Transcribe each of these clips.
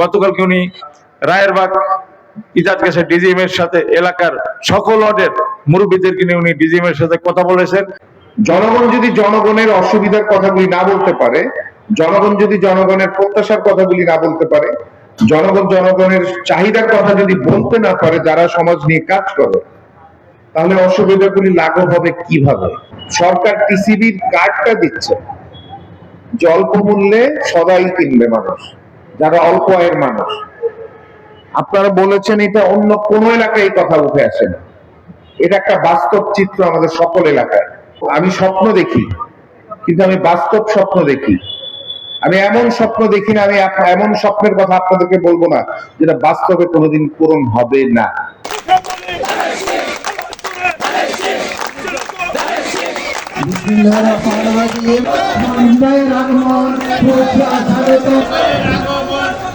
গতকালকে উনি রায়েরবাগ ইজাজ গেছে ডিজিএম এর সাথে এলাকার সকল ওয়ার্ডের মুরব্বীদেরকে নিয়ে উনি ডিজিএম এর সাথে কথা বলেছেন। জনগণ যদি জনগণের অসুবিধার কথাগুলি না বলতে পারে, জনগণ যদি জনগণের প্রত্যাশার কথাগুলি না বলতে পারে, জনগণ জনগণের চাহিদার কথা যদি বলতে না পারে, যারা সমাজ নিয়ে কাজ করে, তাহলে অসুবিধাগুলি লাঘব হবে কীভাবে? সরকার টিসিবির কার্ডটা দিচ্ছে। যে অল্প মূল্যে সদাই কিনবে মানুষ। যারা অল্প আয়ের মানুষ। আপনারা বলেছেন এটা অন্য কোন এলাকায় এই কথা উঠে আসে না। এটা একটা বাস্তব চিত্র আমাদের সকল এলাকায়। আমি স্বপ্ন দেখি, কিন্তু আমি বাস্তব স্বপ্ন দেখি। আমি এমন স্বপ্ন দেখি না, আমি এমন স্বপ্নের কথা আপনাদেরকে বলব না যেটা বাস্তবে কোনোদিন পূরণ হবে না।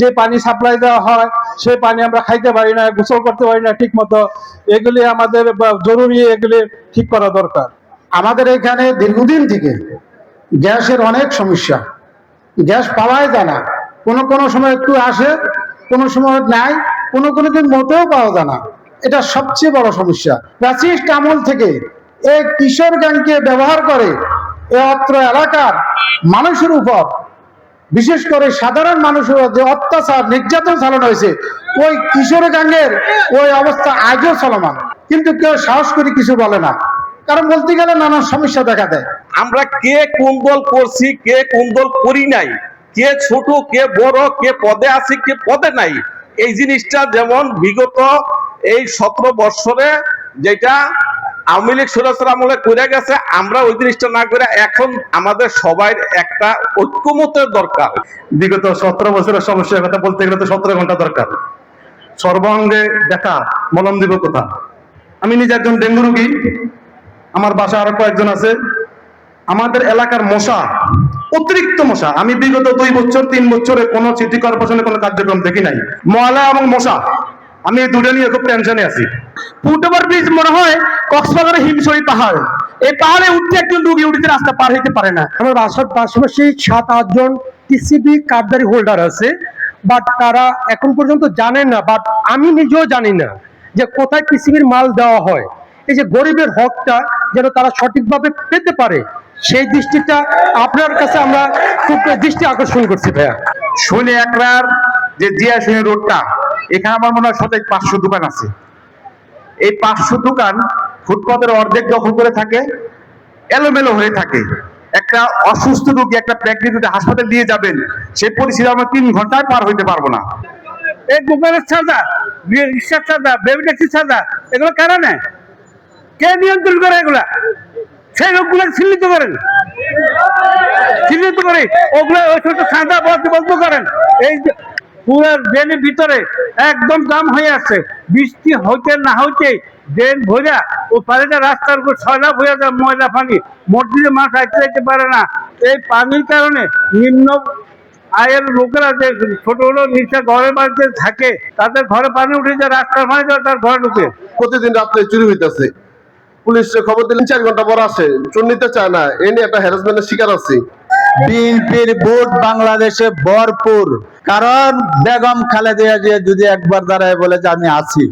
যে পানি সাপ্লাই দেওয়া হয়, সেই পানি আমরা খাইতে পারি না, গোসল করতে পারি না ঠিক মতো এগুলি আমাদের জরুরি, এগুলি ঠিক করা দরকার। আমাদের এখানে দীর্ঘদিন থেকে গ্যাসের অনেক সমস্যা। গ্যাস পাওয়াই যায় না। কোনো কোনো সময় একটু আসে, কোনো সময় নাই, কোনো কোনো দিন মোটেও পাওয়া যায় না। এটা সবচেয়ে বড় সমস্যা। প্রাচীন আমল থেকে এই কিশোর গ্যাংকে ব্যবহার করে এ অত্র এলাকার মানুষের উপর বিশেষ করে সাধারণ মানুষের যে অত্যাচার, নির্যাতন চালানো হয়েছে, ওই কিশোর গ্যাংয়ের ওই অবস্থা আজও চলমান। কিন্তু কেউ সাহস করে কিছু বলে না। কারণ বলতে গেলে নানা সমস্যা দেখা দেয়। আমরা কে কোন দল করছি, কে কোন দল করি নাই, কে ছোট, কে বড়, কে পদে আছে, কে পদে নাই, এই জিনিসটা যেমন বিগত এই সতেরো বৎসরে যেটা আওয়ামী লীগ সুরাসর আমলে করে গেছে, আমরা ওই জিনিসটা না করে এখন আমাদের সবাই একটা ঐক্যমতের দরকার। বিগত সতেরো বছরের সমস্যার কথা বলতে গেলে তো সতেরো ঘণ্টা দরকার। সর্বাঙ্গে দেখা, মলম দিব কোথা আমি নিজে একজন ডেঙ্গু রোগী, আমার বাসা আরও কয়েকজন আছে। আমাদের এলাকার মশা, অতিরিক্ত মশা, আমি বিগত দুই বছর, তিন বছরে কোনো সিটি কর্পোরেশনের কোনো কার্যক্রম দেখি নাই। ময়লা এবং মশা আমি এই দুটো নিয়ে খুব টেনশনে আছি। ফুটওভার ব্রিজ মনে হয় কক্সবাজারের হিমশরী পাহাড়। এই পাহাড়ে উঠতে একজন রুগী উঠতে রাস্তা পার হইতে পারে না। আমার বাসার পাশাপাশি সাত আটজন টিসিবি কার্ডধারী হোল্ডার আছে বাট তারা এখন পর্যন্ত জানে না বাট আমি নিজেও জানি না যে কোথায় টিসিবির মাল দেওয়া হয়। এই যে গরিবের হকটা যেন তারা সঠিকভাবে পেতে পারে সেই দৃষ্টিটা আপনার কাছে আমরা খুব দৃষ্টি আকর্ষণ করছি ভাইয়া। শনি একরার যে জিয়া শনি রোডটা। এখানে আমার মনে হয় শত পাঁচশো দোকান আছে। এই পাঁচশো দোকান ফুটপাতের অর্ধেক দখল করে থাকে, এলোমেলো হয়ে থাকে। একটা অসুস্থ রোগী একটা প্রেগনেন্ট হাসপাতাল দিয়ে যাবেন, সেই পরিস্থিতি আমরা তিন ঘন্টায় পার হইতে পারব না। এই গুগলের ছাদা রিক্সার ছাদা বেবি ট্যাক্সির ছাদা এগুলো কারা নেয়? কে নিয়ন্ত্রণ করে এগুলা? সেই লোকগুলো চিহ্নিত করেন। চিহ্নিত করে ওগুলো ওই ছোট ছাদা বন্ধ বন্ধ করেন। এই পুরো ড্রেনের ভিতরে একদম দাম হয়ে আছে। বৃষ্টি হইতে না হইতে ড্রেন ভরা ও পানিটা রাস্তার উপর ছয়লা হয়ে যায় ময়লা পানি মসজিদে মাছ আইতে যাইতে পারে না। এই পানির কারণে নিম্ন আয়ের লোকেরা যে ছোট ছোট নিচে ঘরের বাড়িতে থাকে, তাদের ঘরে পানি উঠে যায়, রাস্তার পানি তার ঘরে ঢুকে। প্রতিদিন রাত্রে চুরি হইতেছে। পুলিশে খবর দিলেন চার ঘণ্টা পর আসে। চোর নিতে চায় না। এ নিয়ে একটা হ্যারাসমেন্টের শিকার আছে। বিএনপির ভোট বাংলাদেশে ভরপুর। কারণ বেগম খালেদা জিয়া যদি একবার দাঁড়ায় বলে যে আমি আছি,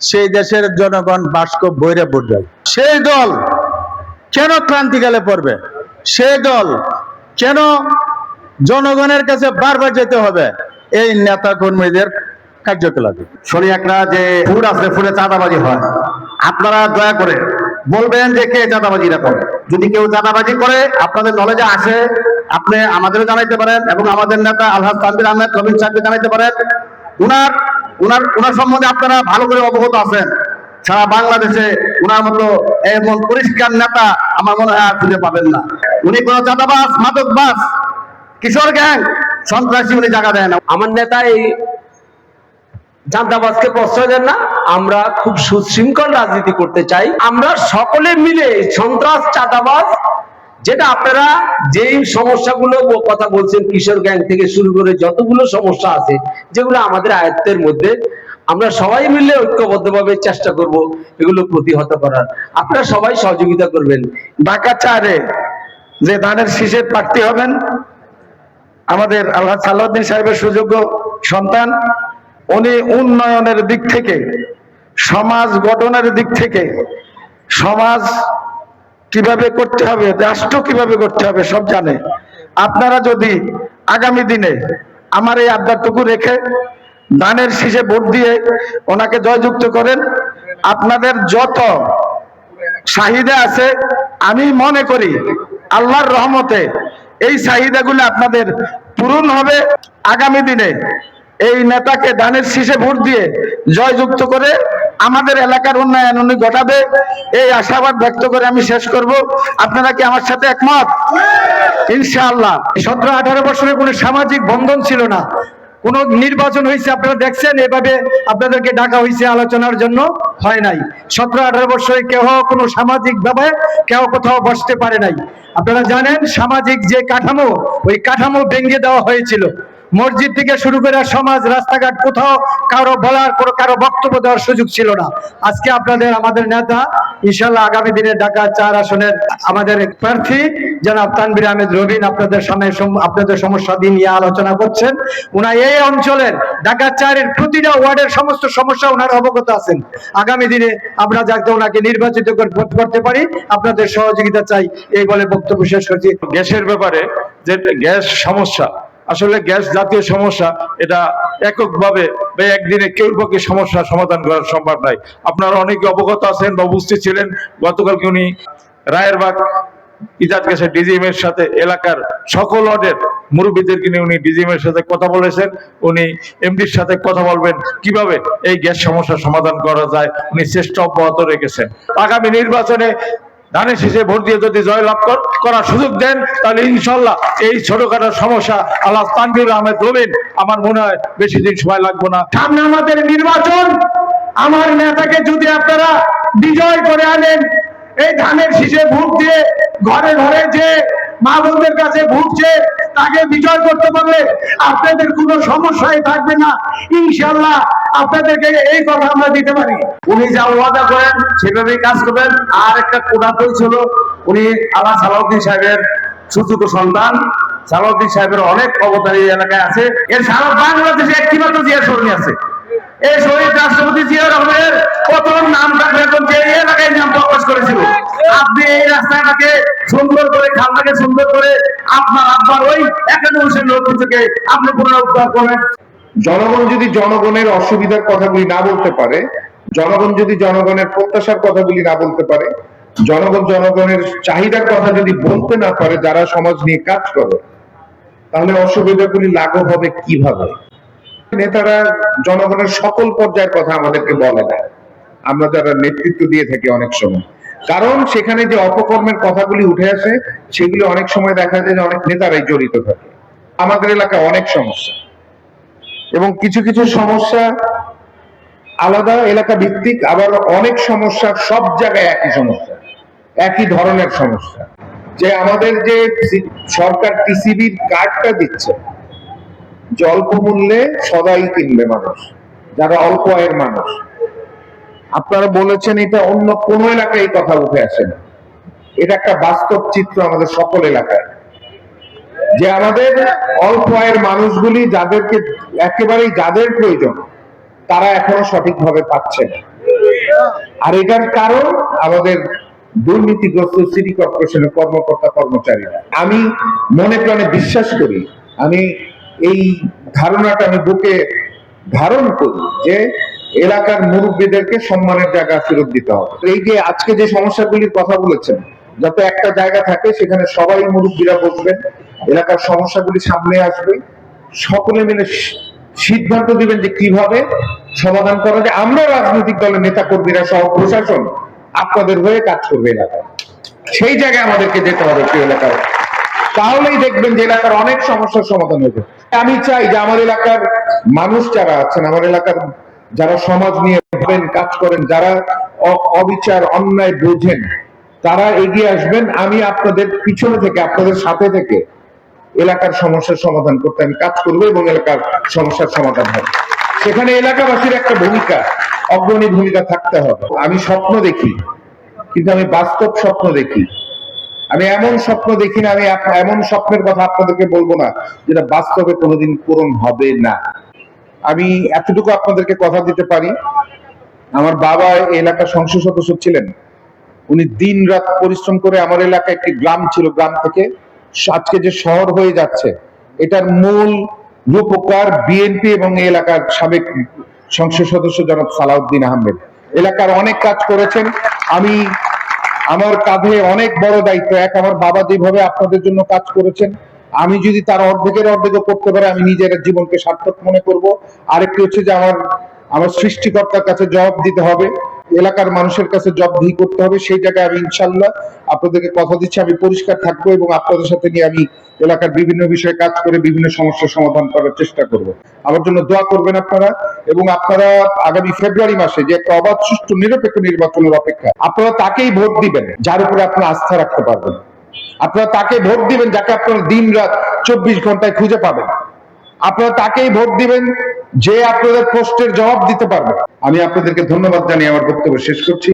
সেই দেশের জনগণ বাস্ক বৈরে ভোট সেই দল কেন ক্রান্তিকালে পড়বে? সেই দল কেন জনগণের কাছে বারবার যেতে হবে? এই নেতা কর্মীদের কার্যকলাপে শনি একটা যে ফুড আছে ফুডে চাঁদাবাজি হয়। আপনারা দয়া করে বলবেন যে কে চাঁদাবাজিটা করে? যদি কেউ চাঁদাবাজি করে, আপনাদের নলেজে আসে, আপনি আমাদেরও জানাইতে পারেন এবং আমাদের নেতা আলহাজ তানবির আহমেদ রবিন সাহেবকে জানাইতে পারেন। উনার উনার উনার সম্বন্ধে আপনারা ভালো করে অবগত আছেন। সারা বাংলাদেশে ওনার মতো এমন পরিষ্কার নেতা আমার মনে হয় আর খুঁজে পাবেন না। উনি কোনো চাঁদাবাস মাদকবাস কিশোর গ্যাং, সন্ত্রাসী উনি জায়গা দেয় না। আমার নেতা এই জান্তাবাজকে প্রশ্রয় দেন না, আমরা খুব সুশৃঙ্খল রাজনীতি করতে চাই। আমরা সকলে মিলে সন্ত্রাস, চাঁদাবাজ, যেটা আপনারা যেই সমস্যাগুলো কথা বলছেন, কিশোর গ্যাং থেকে শুরু করে যতগুলো সমস্যা আছে, যেগুলো আমাদের আয়ত্তের মধ্যে, আমরা সবাই মিলে ঐক্যবদ্ধভাবে চেষ্টা করব এগুলো প্রতিহত করার। আপনারা সবাই সহযোগিতা করবেন। ঢাকা চারে যে ধানের শীষের প্রার্থী হবেন, আমাদের আল্লাহ সালাউদ্দিন সাহেবের সুযোগ্য সন্তান উনি উন্নয়নের দিক থেকে, সমাজ গঠনের দিক থেকে, সমাজ কীভাবে করতে হবে, রাষ্ট্র কীভাবে করতে হবে সব জানে। আপনারা যদি আগামী দিনে আমার এই আবদারটুকু রেখে দানের শীষে ভোট দিয়ে ওনাকে জয়যুক্ত করেন, আপনাদের যত চাহিদা আছে, আমি মনে করি আল্লাহর রহমতে এই চাহিদাগুলো আপনাদের পূরণ হবে। আগামী দিনে এই নেতাকে ধানের শীষে ভোট দিয়ে জয়যুক্ত করে আমাদের এলাকার উন্নয়ন উনি ঘটাবে, এই আশাবাদ ব্যক্ত করে আমি শেষ করব। আপনারা কি আমার সাথে একমত? ইনশাআল্লাহ। সতেরো আঠারো বছরের কোনো সামাজিক বন্ধন ছিল না। কোন নির্বাচন হয়েছে, আপনারা দেখছেন, এভাবে আপনাদেরকে ডাকা হয়েছে আলোচনার জন্য হয় নাই। সতেরো আঠারো বছরে কেউ কোনো সামাজিক ভাবে কেউ কোথাও বসতে পারে নাই। আপনারা জানেন, সামাজিক যে কাঠামো, ওই কাঠামো ভেঙে দেওয়া হয়েছিল। মসজিদ থেকে শুরু করে সমাজ, রাস্তাঘাট কোথাও কারও বলার কোনো, কারও বক্তব্য দেওয়ার সুযোগ ছিল না। আজকে আপনাদের, আমাদের নেতা ইনশাল্লাহ আগামী দিনে ঢাকা চার আসনের আমাদের প্রার্থী, জনাব তানবির আহমেদ রবিন আপনাদের সামনে আপনাদের সমস্যা নিয়ে আলোচনা করছেন। উনা এই অঞ্চলের, ঢাকা চারের প্রতিটা ওয়ার্ডের সমস্ত সমস্যা ওনার অবগত আছেন। আগামী দিনে আমরা যাতে ওনাকে নির্বাচিত করে- করতে পারি, আপনাদের সহযোগিতা চাই, এই বলে বক্তব্য শেষ করছি। গ্যাসের ব্যাপারে যে গ্যাস সমস্যা আসলে গ্যাস জাতীয় সমস্যা, এটা এককভাবে বা একদিনে কেউ পক্ষে সমস্যা সমাধান করা সম্ভব নয় আপনারা অনেকে অবগত আছেন বা উপস্থিত ছিলেন, গতকালকে উনি রায়েরবাগ ইজাদ গ্যাসের ডিজিএম এর সাথে এলাকার সকল ওয়ার্ডের মুরব্বীদেরকে নিয়ে উনি ডিজিএম এর সাথে কথা বলেছেন। উনি এমডির সাথে কথা বলবেন, কীভাবে এই গ্যাস সমস্যার সমাধান করা যায়। উনি চেষ্টা অব্যাহত রেখেছেন। আগামী নির্বাচনে ধানের শেষে ভোট দিয়ে যদি জয়লাভ কর- করার সুযোগ দেন, তাহলে ইনশাল্লাহ এই ছোটখাটো সমস্যা আল্লাহ তানবির আহমেদ রবিন, আমার মনে হয় বেশি দিন সময় লাগবে না। সামনে আমাদের নির্বাচন, আমার নেতাকে যদি আপনারা বিজয় করে আনেন, এই ধানের শীষে ভোট দিয়ে ঘরে ঘরে যে মা বোনদের কাছে ভুগছে তাকে বিজয় করতে পারলে আপনাদের কোনো সমস্যাই থাকবে না। ইনশাল্লাহ আপনাদেরকে এই কথা আমরা দিতে পারি। উনি যা ওয়াদা করেন, সেভাবেই কাজ করবেন। আর একটা কোটা ছিল, উনি আল্লাহ সালাউদ্দিন সাহেবের সুযোগ্য সন্তান। সালাউদ্দিন সাহেবের অনেক অবদান এই এলাকায় আছে। এর সারা বাংলাদেশে একটি মাত্র জিয়া সরণি আছে। এই শহীদ রাষ্ট্রপতি জিয়া রহমানের জনগণ যদি জনগণের অসুবিধার কথাগুলি না বলতে পারে, জনগণ যদি জনগণের প্রত্যাশার কথাগুলি না বলতে পারে, জনগণ জনগণের চাহিদার কথা যদি বলতে না পারে, যারা সমাজ নিয়ে কাজ করে, তাহলে অসুবিধাগুলি লাঘব হবে কীভাবে? নেতারা জনগণের সকল পর্যায়ের কথা আমাদেরকে বলে না আমরা যারা নেতৃত্ব দিয়ে থাকি অনেক সময়। কারণ সেখানে যে অপকর্মের কথাগুলি উঠে আসে, সেগুলি অনেক সময় দেখা যায় যে অনেক নেতারাই জড়িত থাকে। আমাদের এলাকায় অনেক সমস্যা। এবং কিছু কিছু সমস্যা আলাদা এলাকা ভিত্তিক আবার অনেক সমস্যা সব জায়গায় একই সমস্যা, একই ধরনের সমস্যা। যে আমাদের যে সরকার টিসিবির কার্ডটা দিচ্ছে, যে অল্প মূল্যে সদাই কিনবে মানুষ, যারা অল্প আয়ের মানুষ। আপনারা বলেছেন এটা অন্য কোনো এলাকায় কথা উঠে আসে না। এটা একটা বাস্তব চিত্র আমাদের সকল এলাকায়। যে আমাদের অল্প আয়ের মানুষগুলি যাদেরকে, একেবারেই যাদের প্রয়োজন, তারা এখনও সঠিকভাবে পাচ্ছে না। আর এটার কারণ আমাদের দুর্নীতিগ্রস্ত সিটি কর্পোরেশনের কর্মকর্তা কর্মচারীরা। আমি মনে প্রাণে বিশ্বাস করি, আমি এই ধারণাটা আমি বুকে ধারণ করি যে এলাকার মুরব্বীদেরকে সম্মানের জায়গা ফেরত দিতে হবে। এই যে আজকে যে সমস্যাগুলির কথা বলেছেন, যাতে একটা জায়গা থাকে, সেখানে সবাই মুরব্বীরা বসবেন এলাকার সমস্যাগুলি সামনে আসবে। সকলে মিলে সিদ্ধান্ত দিবেন যে কীভাবে সমাধান করা যায়। আমরা রাজনৈতিক দলের নেতা কর্মীরা সহ প্রশাসন, আপনাদের হয়ে কাজ করবে এলাকায়। সেই জায়গায় আমাদেরকে যেতে হবে সেই এলাকায় তাহলেই দেখবেন যে এলাকার অনেক সমস্যার সমাধান হয়েছে আমি চাই যে আমার এলাকার মানুষ যারা আছেন, আমার এলাকার যারা সমাজ নিয়ে ভাবেন, কাজ করেন, যারা অবিচার, অন্যায় বোঝেন, তারা এগিয়ে আসবেন। আমি আপনাদের পিছনে থেকে, আপনাদের সাথে থেকে এলাকার সমস্যার সমাধান করতে আমি কাজ করব এবং এলাকার সমস্যার সমাধান হবে। সেখানে এলাকাবাসীর একটা ভূমিকা, অগ্রণী ভূমিকা থাকতে হবে। আমি স্বপ্ন দেখি, কিন্তু আমি বাস্তব স্বপ্ন দেখি। আমি এমন স্বপ্ন দেখি না, আমি এমন স্বপ্নের কথা আপনাদেরকে বলব না যেটা বাস্তবে কোনোদিন পূরণ হবে না। আমি এতটুকু আপনাদেরকে কথা দিতে পারি। আমার বাবা এলাকার সংসদ সদস্য ছিলেন। উনি দিন রাত পরিশ্রম করে আমার এলাকায় একটি গ্রাম ছিল, গ্রাম থেকে। আজকে যে শহর হয়ে যাচ্ছে, এটার মূল রূপকার বিএনপি এবং এলাকার সাবেক সংসদ সদস্য জনাব সালাউদ্দিন আহমেদ। এলাকার অনেক কাজ করেছেন। আমি আমার কাঁধে অনেক বড় দায়িত্ব। এক, আমার বাবা যেভাবে আপনাদের জন্য কাজ করেছেন আমি যদি তার অর্ধেকের অর্ধেকও করতে পারি, আমি নিজের জীবনকে সার্থক মনে করব। আরেকটি হচ্ছে যে আমার আমার সৃষ্টিকর্তার কাছে জবাব দিতে হবে, এলাকার মানুষের কাছে জবাবদিহি করতে হবে, সেই জায়গায় আমি ইনশাল্লাহ আপনাদেরকে কথা দিচ্ছি, আমি পরিষ্কার থাকব এবং আপনাদের সাথে নিয়ে আমি এলাকার বিভিন্ন বিষয়ে কাজ করে বিভিন্ন সমস্যার সমাধান করার চেষ্টা করব। আমার জন্য দোয়া করবেন আপনারা এবং আপনারা আগামী ফেব্রুয়ারি মাসে যে একটা অবাধ, সুষ্ঠু, নিরপেক্ষ নির্বাচনের অপেক্ষা আপনারা তাকেই ভোট দিবেন, যার উপরে আপনারা আস্থা রাখতে পারবেন। আপনারা তাকে ভোট দিবেন যাকে আপনারা দিন রাত চব্বিশ ঘন্টায় খুঁজে পাবেন। আপনারা তাকেই ভোট দিবেন যে আপনাদের প্রশ্নের জবাব দিতে পারবে। আমি আপনাদেরকে ধন্যবাদ জানিয়ে আমার বক্তব্য শেষ করছি।